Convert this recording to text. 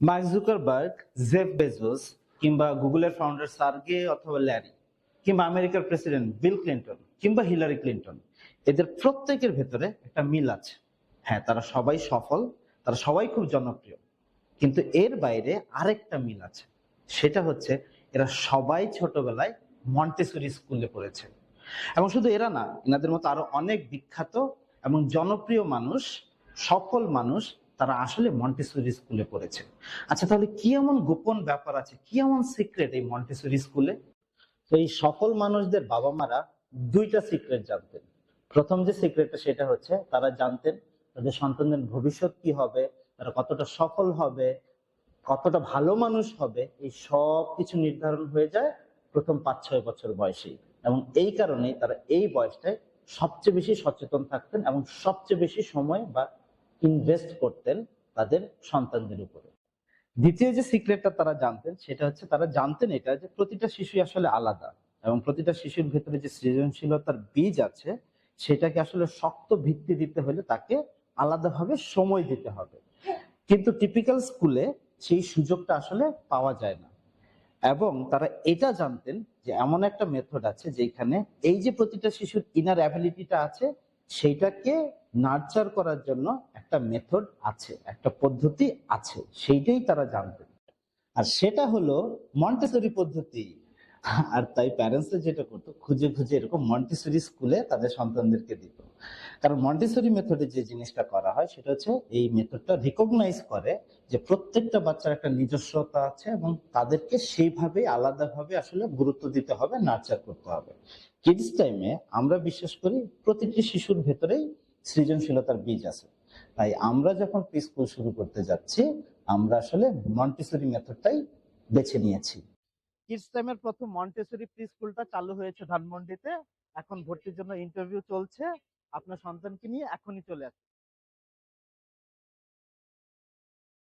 Mark Zuckerberg Jeff Bezos কিংবা গুগলের founder Sergey অথবা ল্যারি কিংবা আমেরিকার প্রেসিডেন্ট বিল ক্লিন্টন কিংবা হিলারি ক্লিন্টন এদের প্রত্যেকের ভেতরে একটা মিল আছে। হ্যাঁ তারা সবাই সফল, তারা সবাই খুব জনপ্রিয়, কিন্তু এর বাইরে আরেকটা মিল আছে। সেটা হচ্ছে এরা সবাই ছোটবেলায় মন্টেসরি স্কুলে পড়েছে। এবং শুধু এরা না, এনাদের মতো আরও অনেক বিখ্যাত এবং জনপ্রিয় মানুষ, সফল মানুষ তারা আসলে মন্টেসরি স্কুলে পড়েছে। আচ্ছা তাহলে কি এমন গোপন ব্যাপার আছে? কি এমন সিক্রেট এই মন্টেসরি স্কুলে? তো এই সফল মানুষদের বাবা মারা দুইটা সিক্রেট জানতেন। প্রথম যে সিক্রেটটা সেটা হচ্ছে, তারা জানতেন তাদের সন্তানদের ভবিষ্যৎ কি হবে, তারা কতটা সফল হবে, কতটা ভালো মানুষ হবে, এই সব কিছু নির্ধারণ হয়ে যায় প্রথম পাঁচ ছয় বছর বয়সেই। এবং এই কারণেই তারা এই বয়সটায় সবচেয়ে বেশি সচেতন থাকতেন এবং সবচেয়ে বেশি সময় বা ইনভেস্ট করতেন তাদের সন্তানদের উপরে। দ্বিতীয় যে সিক্রেটটা তারা জানতেন, সেটা হচ্ছে তারা জানতেন এটা যে প্রতিটা শিশু আসলে আলাদা এবং প্রতিটা শিশুর ভেতরে যে সৃজনশীলতার বীজ আছে, সেটাকে আসলে শক্ত ভিত্তি দিতে হলে তাকে আলাদাভাবে সময় দিতে হবে। কিন্তু টিপিক্যাল স্কুলে সেই সুযোগটা আসলে পাওয়া যায় না। এবং তারা এটা জানতেন যে এমন একটা মেথড আছে যেখানে এই যে প্রতিটা শিশুর ইনার অ্যাবিলিটিটা আছে সেইটাকে নার্চার করার জন্য একটা মেথড আছে, একটা পদ্ধতি আছে, সেইটাই তারা জানবে আর সেটা হলো মন্টেসরি পদ্ধতি। আর তাই প্যারেন্টসরা যেটা করতো, খুঁজে খুঁজে এরকম মন্টেসরি স্কুলে তাদের সন্তানদেরকে দিত। কারণ মন্টেসরি মেথডে যে জিনিসটা করা হয়, সেটা হচ্ছে এই মেথডটা রিকগনাইজ করে যে প্রত্যেকটা বাচ্চার একটা নিজস্বতা আছে এবং তাদেরকে সেইভাবে আলাদাভাবে আসলে গুরুত্ব দিতে হবে নার্চার করতে হবে। কিডস টাইমে আমরা বিশ্বাস করি প্রতিটি শিশুর ভেতরেই সৃজনশীলতার বীজ আছে। তাই আমরা যখন প্রি স্কুল শুরু করতে যাচ্ছি, আমরা আসলে মন্টেসরি মেথডটাই বেছে নিয়েছি। কিডস টাইমের প্রথম মন্টেসরি প্রি স্কুলটা চালু হয়েছে ধানমন্ডিতে। এখন ভর্তির জন্য ইন্টারভিউ চলছে। আপনার সন্তানকে নিয়ে এখনই চলে আসুন।